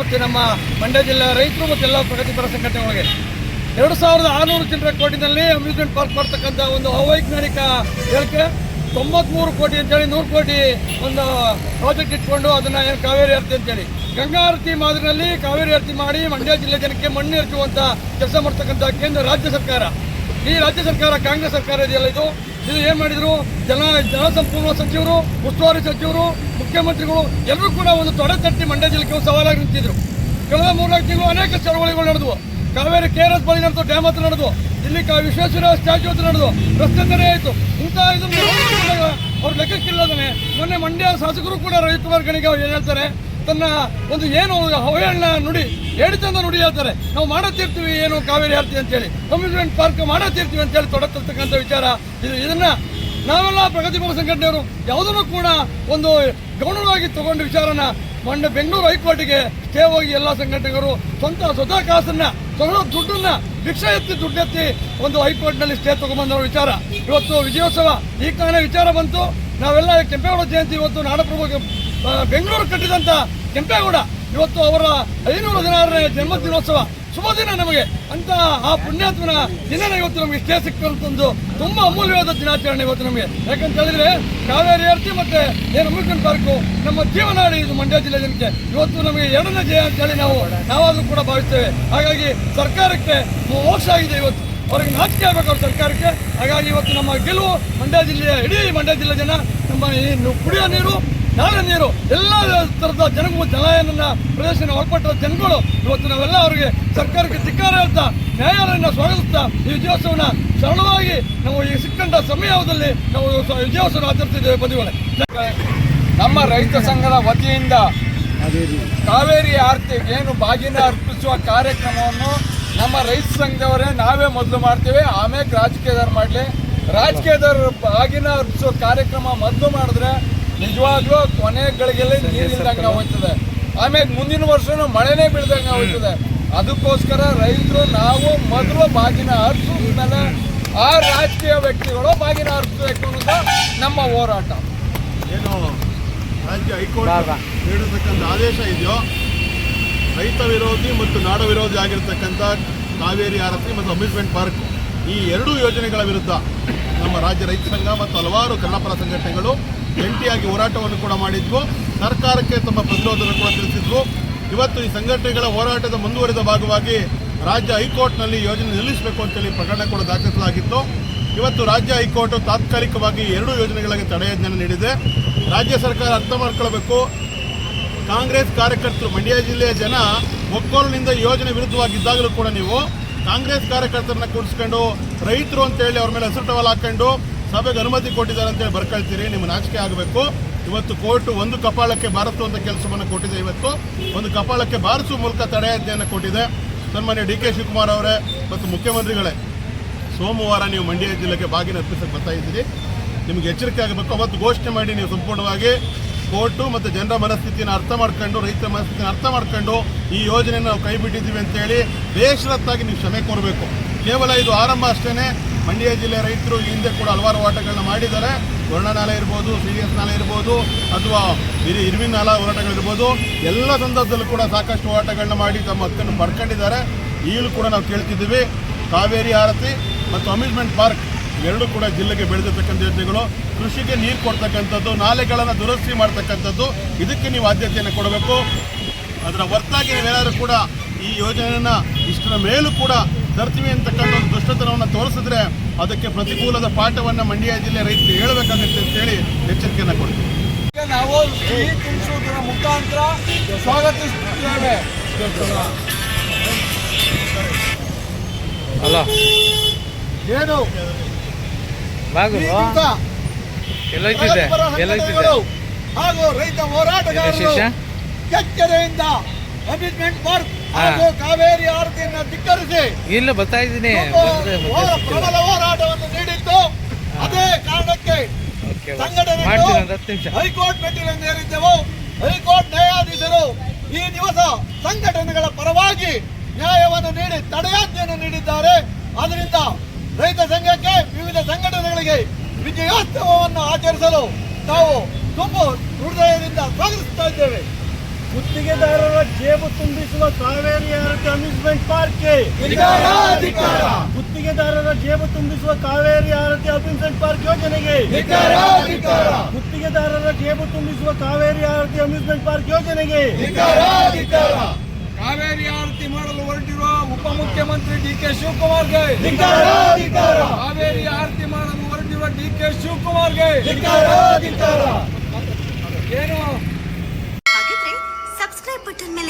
ಮತ್ತು ನಮ್ಮ ಮಂಡ್ಯ ಜಿಲ್ಲೆಯ ರೈತರು ಮತ್ತು ಎಲ್ಲ ಪ್ರಗತಿಪರ ಸಂಘಟನೆಗಳಿಗೆ ಎರಡು ಸಾವಿರದ ಆರುನೂರು ಚಿಲ್ಲರೆ ಕೋಟಿನಲ್ಲಿ ಅಮ್ಯೂಸ್ಮೆಂಟ್ ಪಾರ್ಕ್ ಮಾಡ್ತಕ್ಕಂಥ ಒಂದು ಅವೈಜ್ಞಾನಿಕ ಹೇಳಿಕೆ ತೊಂಬತ್ಮೂರು ಕೋಟಿ ಅಂತೇಳಿ ನೂರು ಕೋಟಿ ಒಂದು ಪ್ರಾಜೆಕ್ಟ್ ಇಟ್ಕೊಂಡು ಅದನ್ನು ಏನು ಕಾವೇರಿ ಆರತಿ ಅಂತೇಳಿ. ಗಂಗಾ ಆರತಿ ಮಾದರಿನಲ್ಲಿ ಕಾವೇರಿ ಆರತಿ ಮಾಡಿ ಮಂಡ್ಯ ಜಿಲ್ಲೆ ಜನಕ್ಕೆ ಮಣ್ಣು ಎರಚುವಂಥ ಕೆಲಸ ಮಾಡ್ತಕ್ಕಂಥ ಕೇಂದ್ರ ರಾಜ್ಯ ಸರ್ಕಾರ. ಈ ರಾಜ್ಯ ಸರ್ಕಾರ, ಕಾಂಗ್ರೆಸ್ ಸರ್ಕಾರ ಇದೆಯಲ್ಲ ಇದು? ಇದು ಏನು ಮಾಡಿದರು? ಜನ ಜಲಸಂಪನ್ಮೂಲ ಸಚಿವರು, ಉಸ್ತುವಾರಿ ಸಚಿವರು ಮುಖ್ಯಮಂತ್ರಿಗಳು ಎಲ್ಲರೂ ಕೂಡ ಒಂದು ತೊಡೆ ತಟ್ಟಿ ಮಂಡ್ಯ ಜಿಲ್ಲೆಗೆ ಸವಾಲಾಗಿ ನಿಂತಿದ್ರು. ಕಳೆದ ಮೂರ್ನಾಲ್ಕು ತಿಂಗಳು ಅನೇಕ ಚಳವಳಿಗಳು ನಡೆದವು. ಕಾವೇರಿ ಕೆ ಆರ್ ಎಸ್ ಬಳಿ ನಡೆದು ಡ್ಯಾಮ್ ಹತ್ರ ನಡೆದು, ಇಲ್ಲಿ ವಿಶ್ವೇಶ್ವರ ಸ್ಟ್ಯಾಚ್ಯೂ ಹತ್ರ ನಡೆದು, ರಸ್ತೆ ತಡೆ ಆಯಿತು. ಇಂಥ ಇದನ್ನು ಅವ್ರ ಲೆಕ್ಕಕ್ಕಿಲ್ಲದೇ ಮೊನ್ನೆ ಮಂಡ್ಯ ಶಾಸಕರು ಕೂಡ ರವಿಕುಮಾರ್ ಗಣಿಗೆ ಅವ್ರು ಏನು ಹೇಳ್ತಾರೆ, ತನ್ನ ಒಂದು ಏನು ಅವಹೇಳನ ನುಡಿ, ಹೇಳಿತಂದ ನುಡಿ ಹೇಳ್ತಾರೆ. ನಾವು ಮಾಡತ್ತಿರ್ತೀವಿ ಏನು ಕಾವೇರಿ ಆರ್ತಿ ಅಂತೇಳಿ. ಅಮ್ಯೂಸ್ಮೆಂಟ್ ಪಾರ್ಕ್ ಮಾಡತ್ತಿರ್ತೀವಿ ಅಂತೇಳಿ ತೊಡತಿರ್ತಕ್ಕಂಥ ವಿಚಾರ. ಇದು ಇದನ್ನ ನಾವೆಲ್ಲ ಪ್ರಗತಿಪರ ಸಂಘಟನೆಯವರು ಯಾವುದನ್ನು ಕೂಡ ಒಂದು ಗೌಣವಾಗಿ ತಗೊಂಡ ವಿಚಾರನ ಮೊನ್ನೆ ಬೆಂಗಳೂರು ಹೈಕೋರ್ಟ್ಗೆ ಸ್ಟೇ ಹೋಗಿ ಎಲ್ಲ ಸಂಘಟನೆಗಳು ಸ್ವಂತ ಸ್ವತಃ ಕಾಸನ್ನ ಸ್ವಲ್ಪ ದುಡ್ಡನ್ನ, ಭಿಕ್ಷೆ ಎತ್ತಿ ದುಡ್ಡೆತ್ತಿ ಒಂದು ಹೈಕೋರ್ಟ್ನಲ್ಲಿ ಸ್ಟೇ ತಗೊಂಡ್ಬಂದವರ ವಿಚಾರ. ಇವತ್ತು ವಿಜಯೋತ್ಸವ, ಈ ಕಾರಣ ವಿಚಾರ ಬಂತು. ನಾವೆಲ್ಲ ಕೆಂಪೇಗೌಡ ಜಯಂತಿ ಇವತ್ತು ನಾಡಪ್ರಭು ಬೆಂಗಳೂರು ಕಟ್ಟಿದಂತ ಕೆಂಪೇಗೌಡ ಇವತ್ತು ಅವರ ಐನೂರ ಹದಿನಾರನೇ ಜನ್ಮ ದಿನೋತ್ಸವ ಶುಭ ದಿನ ನಮಗೆ. ಅಂತ ಆ ಪುಣ್ಯಾತ್ಮನ ದಿನ ಇವತ್ತು ನಮಗೆ ಇಷ್ಟೇ ಸಿಕ್ಕಂತಂದು ತುಂಬಾ ಅಮೂಲ್ಯವಾದ ದಿನಾಚರಣೆ ಇವತ್ತು ನಮಗೆ. ಯಾಕಂತ ಹೇಳಿದ್ರೆ ಕಾವೇರಿ ಆರ್ತಿ ಮತ್ತೆ ಏನು ಅಮ್ಯೂಸ್ಮೆಂಟ್ ಪಾರ್ಕು ನಮ್ಮ ಜೀವನಾಡಿ ಇದು ಮಂಡ್ಯ ಜಿಲ್ಲೆ ಜನಕ್ಕೆ. ಇವತ್ತು ನಮಗೆ ಎರಡನೇ ಜಯ ಅಂತ ಹೇಳಿ ನಾವು ನಾವಾದ್ರೂ ಕೂಡ ಭಾವಿಸ್ತೇವೆ. ಹಾಗಾಗಿ ಸರ್ಕಾರಕ್ಕೆ ಮೋಸ ಆಗಿದೆ ಇವತ್ತು. ಅವ್ರಿಗೆ ನಾಚಿಕೆ ಆಗಬೇಕು ಅವ್ರ ಸರ್ಕಾರಕ್ಕೆ. ಹಾಗಾಗಿ ಇವತ್ತು ನಮ್ಮ ಗೆಲುವು ಮಂಡ್ಯ ಜಿಲ್ಲೆಯ, ಇಡೀ ಮಂಡ್ಯ ಜಿಲ್ಲೆ ಜನ ನಮ್ಮ ಈ ಕುಡಿಯೋ ನೀರು ನಾಳೆ ನೀರು ಎಲ್ಲ ಥರದ ಜನಗೂ ಜಲಾಯನ ಪ್ರದೇಶನ ಒಳಪಟ್ಟ ಜನಗಳು ಇವತ್ತು ನಾವೆಲ್ಲ ಅವರಿಗೆ ಸರ್ಕಾರಕ್ಕೆ ಧಿಕ್ಕಾರ ಹೇಳ್ತಾ, ನ್ಯಾಯಾಲಯನ ಸ್ವಾಗತಿಸ್ತಾ ಈ ವಿಜಯೋತ್ಸವನ ಸರಳವಾಗಿ ನಾವು ಈ ಸಿಕ್ಕಂತ ಸಮಯದಲ್ಲಿ ನಾವು ವಿಜಯೋತ್ಸವ ಆಚರಿಸಿದ್ದೇವೆ ಬದಿಗಳೇ ನಮ್ಮ ರೈತ ಸಂಘದ ವತಿಯಿಂದ ಕಾವೇರಿ ಆರತಿಗೆ ಏನು ಬಾಗಿನ ಅರ್ಪಿಸುವ ಕಾರ್ಯಕ್ರಮವನ್ನು ನಮ್ಮ ರೈತ ಸಂಘದವರೇ ನಾವೇ ಮೊದಲು ಮಾಡ್ತೇವೆ, ಆಮೇಲೆ ರಾಜಕೀಯದವ್ರು ಮಾಡಲಿ. ರಾಜಕೀಯದವ್ರು ಬಾಗಿನ ಅರ್ಪಿಸುವ ಕಾರ್ಯಕ್ರಮ ಮೊದಲು ಮಾಡಿದ್ರೆ ನಿಜವಾಗ್ಲೂ ಕೊನೆ ಗಳಿಗೆಲ್ಲ ನೀರಿಲ್ದಂಗೆ ಹೋಗ್ತದೆ ಆಮೇಲೆ ಮುಂದಿನ ವರ್ಷನೂ ಮಳೆನೇ ಬೀಳ್ದಂಗೆ ಹೋಗ್ತದೆ ಅದಕ್ಕೋಸ್ಕರ ರೈತರು ನಾವು ಮೊದಲು ಬಾಗಿನ ಮೇಲೆ ಆ ರಾಜಕೀಯ ವ್ಯಕ್ತಿಗಳು ಬಾಗಿನ ಹರಿಸಬೇಕು ಅನ್ನೋದು ನಮ್ಮ ಹೋರಾಟ. ಏನು ರಾಜ್ಯ ಹೈಕೋರ್ಟ್ ನೀಡಿರ್ತಕ್ಕಂಥ ಆದೇಶ ಇದೆಯೋ ರೈತ ವಿರೋಧಿ ಮತ್ತು ನಾಡ ವಿರೋಧಿ ಆಗಿರ್ತಕ್ಕಂಥ ಕಾವೇರಿ ಆರತಿ ಮತ್ತು ಅಮ್ಯೂಸ್ಮೆಂಟ್ ಪಾರ್ಕ್ ಈ ಎರಡೂ ಯೋಜನೆಗಳ ವಿರುದ್ಧ ನಮ್ಮ ರಾಜ್ಯ ರೈತ ಸಂಘ ಮತ್ತು ಹಲವಾರು ಕನ್ನಡಪರ ಸಂಘಟನೆಗಳು ಜಂಟಿಯಾಗಿ ಹೋರಾಟವನ್ನು ಕೂಡ ಮಾಡಿದ್ವು. ಸರ್ಕಾರಕ್ಕೆ ತಮ್ಮ ಪ್ರತಿರೋಧವನ್ನು ಕೂಡ ತಿಳಿಸಿದ್ವು. ಇವತ್ತು ಈ ಸಂಘಟನೆಗಳ ಹೋರಾಟದ ಮುಂದುವರಿದ ಭಾಗವಾಗಿ ರಾಜ್ಯ ಹೈಕೋರ್ಟ್ನಲ್ಲಿ ಯೋಜನೆ ನಿಲ್ಲಿಸಬೇಕು ಅಂತೇಳಿ ಪ್ರಕರಣ ಕೂಡ ದಾಖಲಿಸಲಾಗಿತ್ತು. ಇವತ್ತು ರಾಜ್ಯ ಹೈಕೋರ್ಟ್ ತಾತ್ಕಾಲಿಕವಾಗಿ ಎರಡೂ ಯೋಜನೆಗಳಿಗೆ ತಡೆಯಾಜ್ಞೆಯನ್ನು ನೀಡಿದೆ. ರಾಜ್ಯ ಸರ್ಕಾರ ಅರ್ಥ ಮಾಡ್ಕೊಳ್ಬೇಕು. ಕಾಂಗ್ರೆಸ್ ಕಾರ್ಯಕರ್ತರು, ಮಂಡ್ಯ ಜಿಲ್ಲೆಯ ಜನ ಒಕ್ಕೋಲಿನಿಂದ ಯೋಜನೆ ವಿರುದ್ಧವಾಗಿದ್ದಾಗಲೂ ಕೂಡ ನೀವು ಕಾಂಗ್ರೆಸ್ ಕಾರ್ಯಕರ್ತರನ್ನ ಕೂಡಿಸ್ಕೊಂಡು ರೈತರು ಅಂತೇಳಿ ಅವ್ರ ಮೇಲೆ ಹೆಸರು ಟವಲ್ ಹಾಕೊಂಡು ಸಭೆಗೆ ಅನುಮತಿ ಕೊಟ್ಟಿದ್ದಾರೆ ಅಂತೇಳಿ ಬರ್ಕೊಳ್ತೀರಿ ನಿಮ್ಮ ನಾಚಿಕೆ ಆಗಬೇಕು. ಇವತ್ತು ಕೋರ್ಟ್ ಒಂದು ಕಪಾಳಕ್ಕೆ ಬಾರಿಸುವಂಥ ಕೆಲಸವನ್ನು ಕೊಟ್ಟಿದೆ ಇವತ್ತು. ಒಂದು ಕಪಾಳಕ್ಕೆ ಬಾರಿಸುವ ಮೂಲಕ ತಡೆಯಾಜ್ಞೆಯನ್ನು ಕೊಟ್ಟಿದೆ. ಸನ್ಮಾನ್ಯ ಡಿ ಕೆ ಶಿವಕುಮಾರ್ ಅವರೇ ಮತ್ತು ಮುಖ್ಯಮಂತ್ರಿಗಳೇ, ಸೋಮವಾರ ನೀವು ಮಂಡ್ಯ ಜಿಲ್ಲೆಗೆ ಬಾಗಿನ ಅರ್ಪಿಸಕ್ಕೆ ಬರ್ತಾ ಇದ್ದೀರಿ. ನಿಮಗೆ ಎಚ್ಚರಿಕೆ ಆಗಬೇಕು. ಅವತ್ತು ಘೋಷಣೆ ಮಾಡಿ ನೀವು ಸಂಪೂರ್ಣವಾಗಿ ಕೋರ್ಟು ಮತ್ತು ಜನರ ಮನಸ್ಥಿತಿನ ಅರ್ಥ ಮಾಡ್ಕೊಂಡು, ರೈತರ ಮನಸ್ಥಿತಿನ ಅರ್ಥ ಮಾಡ್ಕೊಂಡು ಈ ಯೋಜನೆಯನ್ನು ನಾವು ಕೈ ಬಿಟ್ಟಿದ್ದೀವಿ ಅಂತೇಳಿ ಬೇಷರತ್ತಾಗಿ ನೀವು ಕ್ಷಮೆ ಕೋರಬೇಕು. ಕೇವಲ ಇದು ಆರಂಭ ಅಷ್ಟೇ ಮಂಡ್ಯ ಜಿಲ್ಲೆ ರೈತರು ಈ ಹಿಂದೆ ಕೂಡ ಹಲವಾರು ಹೋರಾಟಗಳನ್ನ ಮಾಡಿದ್ದಾರೆ. ವರ್ಣನಾಲ ಇರ್ಬೋದು, ಸಿ ಎಸ್ ನಾಲೆ ಇರ್ಬೋದು, ಅಥವಾ ಇರಿ ಇರ್ವಿನ್ ನಾಲ ಹೋರಾಟಗಳಿರ್ಬೋದು ಎಲ್ಲ ಸಂದರ್ಭದಲ್ಲೂ ಕೂಡ ಸಾಕಷ್ಟು ಹೋರಾಟಗಳನ್ನ ಮಾಡಿ ತಮ್ಮ ಹಕ್ಕನ್ನು ಪಡ್ಕೊಂಡಿದ್ದಾರೆ. ಈಗಲೂ ಕೂಡ ನಾವು ಕೇಳ್ತಿದ್ದೀವಿ. ಕಾವೇರಿ ಆರತಿ ಮತ್ತು ಅಮ್ಯೂಸ್ಮೆಂಟ್ ಪಾರ್ಕ್ ಎರಡೂ ಕೂಡ ಜಿಲ್ಲೆಗೆ ಬೆಳೆದಿರ್ತಕ್ಕಂಥ ಯೋಜನೆಗಳು. ಕೃಷಿಗೆ ನೀರು ಕೊಡ್ತಕ್ಕಂಥದ್ದು, ನಾಲೆಗಳನ್ನು ದುರಸ್ತಿ ಮಾಡ್ತಕ್ಕಂಥದ್ದು, ಇದಕ್ಕೆ ನೀವು ಆದ್ಯತೆಯನ್ನು ಕೊಡಬೇಕು. ಅದರ ಹೊರತಾಗಿ ನೀವೇನಾದರೂ ಕೂಡ ಈ ಯೋಜನೆಯನ್ನು ಇಷ್ಟರ ಮೇಲೂ ಕೂಡ ತರ್ತೀವಿ ಅಂತಕ್ಕಂಥ ಒಂದು ದುಷ್ಟತನವನ್ನು ತೋರಿಸಿದ್ರೆ ಅದಕ್ಕೆ ಪ್ರತಿಕೂಲದ ಪಾಠವನ್ನು ಮಂಡ್ಯ ಜಿಲ್ಲೆ ರೈತರು ಹೇಳಬೇಕಾಗುತ್ತೆ ಅಂತೇಳಿ ಎಚ್ಚರಿಕೆಯನ್ನು ಕೊಡ್ತೀವಿ ಈಗ ನಾವು ಸಿಹಿ ತಿನಿಸುವುದರ ಮುಖಾಂತರ ಸ್ವಾಗತಿಸುತ್ತೇವೆ. ಅಲ್ಲ. ಏನು? ಹಾಗೂ ರೈತ ಹೋರಾಟಗಾರರು ಕೆಚ್ಚರೆಯಿಂದ ಎಚ್ಚರಿಯಿಂದ ಅಮ್ಯೂಸ್ಮೆಂಟ್ ಪಾರ್ಕ್. ಹಾಗೂ ಕಾವೇರಿ ಆರತಿಯನ್ನ ಧಿಕ್ಕರಿಸಿ ಇಲ್ಲ ಬರ್ತಾ ಇದ್ದೀನಿ. ಪ್ರಬಲ ಹೋರಾಟವನ್ನು ನೀಡಿದ್ದು ಅದೇ ಕಾರಣಕ್ಕೆ ನಿಮಿಷ. ಹೈಕೋರ್ಟ್ ಮೆಟ್ಟಿಲನ್ನು ಏರಿದ್ದೆವು. ಹೈಕೋರ್ಟ್ ನ್ಯಾಯಾಧೀಶರು ಈ ದಿವಸ ಸಂಘಟನೆಗಳ ಪರವಾಗಿ ನ್ಯಾಯವನ್ನು ನೀಡಿ ತಡೆಯಾಜ್ಞೆಯನ್ನು ನೀಡಿದ್ದಾರೆ. ಅದರಿಂದ ರೈತ ಸಂಘಕ್ಕೆ ವಿವಿಧ ಸಂಘಟನೆಗಳಿಗೆ ವಿಜಯೋತ್ಸವವನ್ನು ಆಚರಿಸಲು ನಾವು ತುಂಬ ಹೃದಯದಿಂದ ಸ್ವಾಗತಿಸ್ತಾ ಇದ್ದೇವೆ. ಗುತ್ತಿಗೆದಾರರ ಜೇಬು ತುಂಬಿಸುವ ಕಾವೇರಿ ಆರತಿ ಅಮ್ಯೂಸ್ಮೆಂಟ್ ಪಾರ್ಕ್? ಗುತ್ತಿಗೆದಾರರ ಜೇಬು ತುಂಬಿಸುವ ಕಾವೇರಿ ಆರತಿ ಅಮ್ಯೂಸ್ಮೆಂಟ್ ಪಾರ್ಕ್ ಯೋಜನೆಗೆ? ಗುತ್ತಿಗೆದಾರರ ಜೇಬು ತುಂಬಿಸುವ ಕಾವೇರಿ ಆರತಿ ಅಮ್ಯೂಸ್ಮೆಂಟ್ ಪಾರ್ಕ್ ಯೋಜನೆಗೆ? ಕಾವೇರಿ ಆರತಿ ಮಾಡಲು ಹೊರಟಿರುವ ಉಪಮುಖ್ಯಮಂತ್ರಿ ಡಿ ಕೆ ಶಿವಕುಮಾರ್ಗೆ? ಕಾವೇರಿ ಆರತಿ ಮಾಡಲು ಹೊರಟಿರುವ ಡಿ ಕೆ ಶಿವಕುಮಾರ್ಗೆ? ಏನು ಹಾಗಿದ್ರೆ ಸಬ್ಸ್ಕ್ರೈಬ್ ಬಟನ್ ಮೇಲೆ